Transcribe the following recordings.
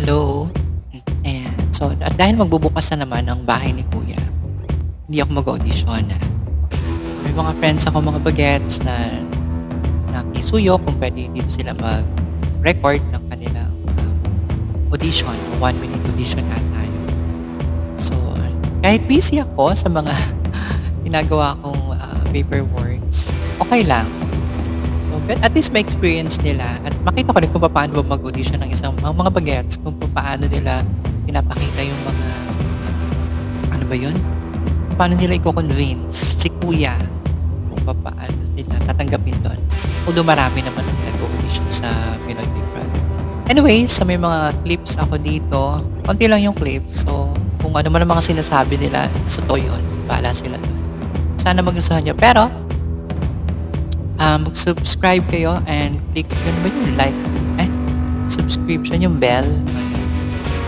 Hello. Ayan. So, at dahil magbubukas na naman ang bahay ni Kuya, hindi ako mag-audition. May mga friends ako, mga bagets na nakisuyo kung pwede dito sila mag-record ng kanilang um, audition, one minute audition ata yun. So, kahit busy ako sa mga ginagawa kong uh, paperworks, okay lang. But at least may experience nila at makita ko rin kung paano mag-audition ng isang mga, mga bagets, kung paano nila pinapakita yung mga ano ba yun? Paano nila i-convince si kuya kung paano nila tatanggapin doon. Although marami naman ang nag-audition sa Pinoy Big Brother. Anyway, sa may mga clips ako dito, konti lang yung clips. So, kung ano man ang mga sinasabi nila, so to yun. Bahala sila doon. Sana magustuhan nyo. Pero, um, mag-subscribe kayo and click yun ba yung like eh subscription yung bell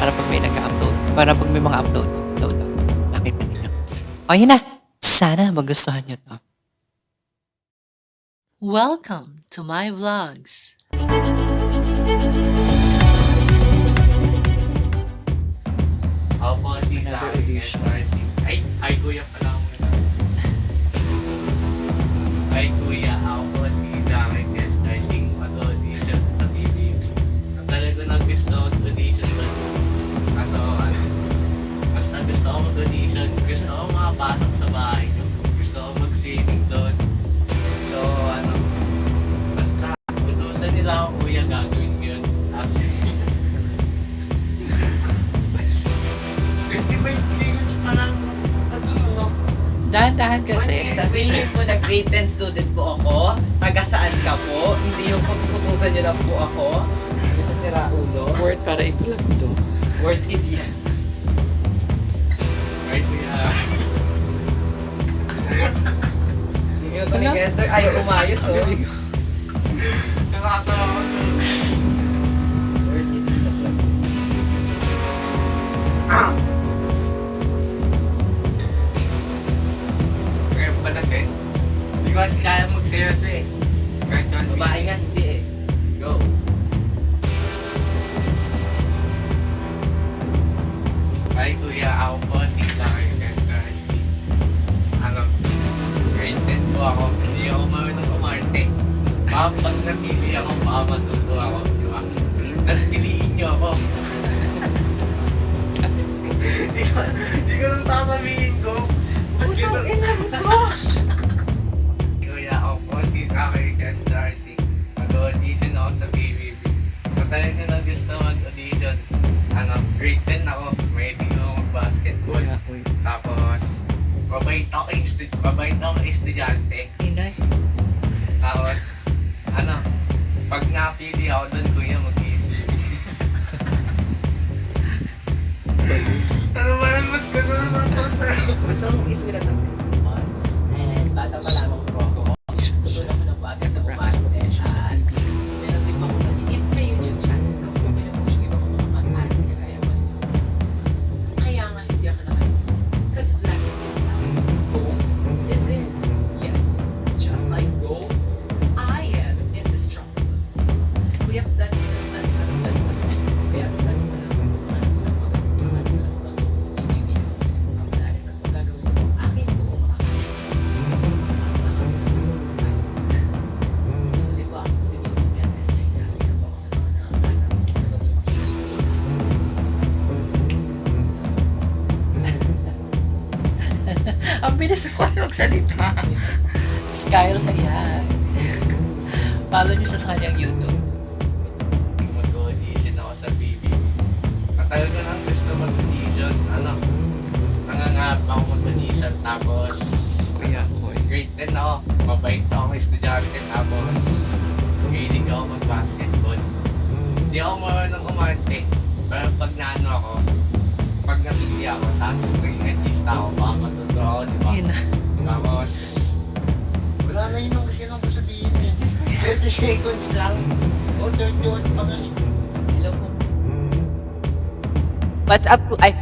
para pag may nag-upload para pag may mga upload upload nakita ninyo o yun na. Sana magustuhan nyo to. Welcome to my vlogs. Another edition. Ay, ay kuya pala Dahan-dahan kasi. Sabihin po na grade 10 student po ako. Taga saan ka po? Hindi yung utusan nyo lang po ako. Yung sa sira ulo. Word para i-vlog to. Word it yan. Ay, kuya. Yung to ni Kester ayaw umayos oh. Nakakatawa Kasi kaya magsayaw eh. Kahit yun, Babae nga hindi eh. Go. Ay kuya, ako po si Kester. Si, ano, 10 po ako. Hindi ako marunong umarte. Baka pag napili ako, baka matuto ako. Di ba? Napiliin niyo ako. Hindi ko, hindi ko nang tatabihin ko. Mabait ako kay estudyante. Inay. Tapos, ano, pag napili ako doon, kuya, mag-i-swimming. ano ba naman gano'n naman Gusto mong isulat ang And bata pa lamang po ako. Ang bilis ko magsalita. Skyle Hayag. Follow nyo siya sa kanyang YouTube. mag-audition ako sa PBB. Matagal ko nang gusto mag-audition. Ano, nangangap ako mag-audition. Tapos, Kuya, uy. grade 10 ako. Mabait ako ng estudyante. Tapos, hilig ako mag-basketball. Hindi ako marunong umarte. Pero pag naano ako, pag napili ako, tapos seconds lang. O, 31 pa nga. Hello po. What's up, ku- ay,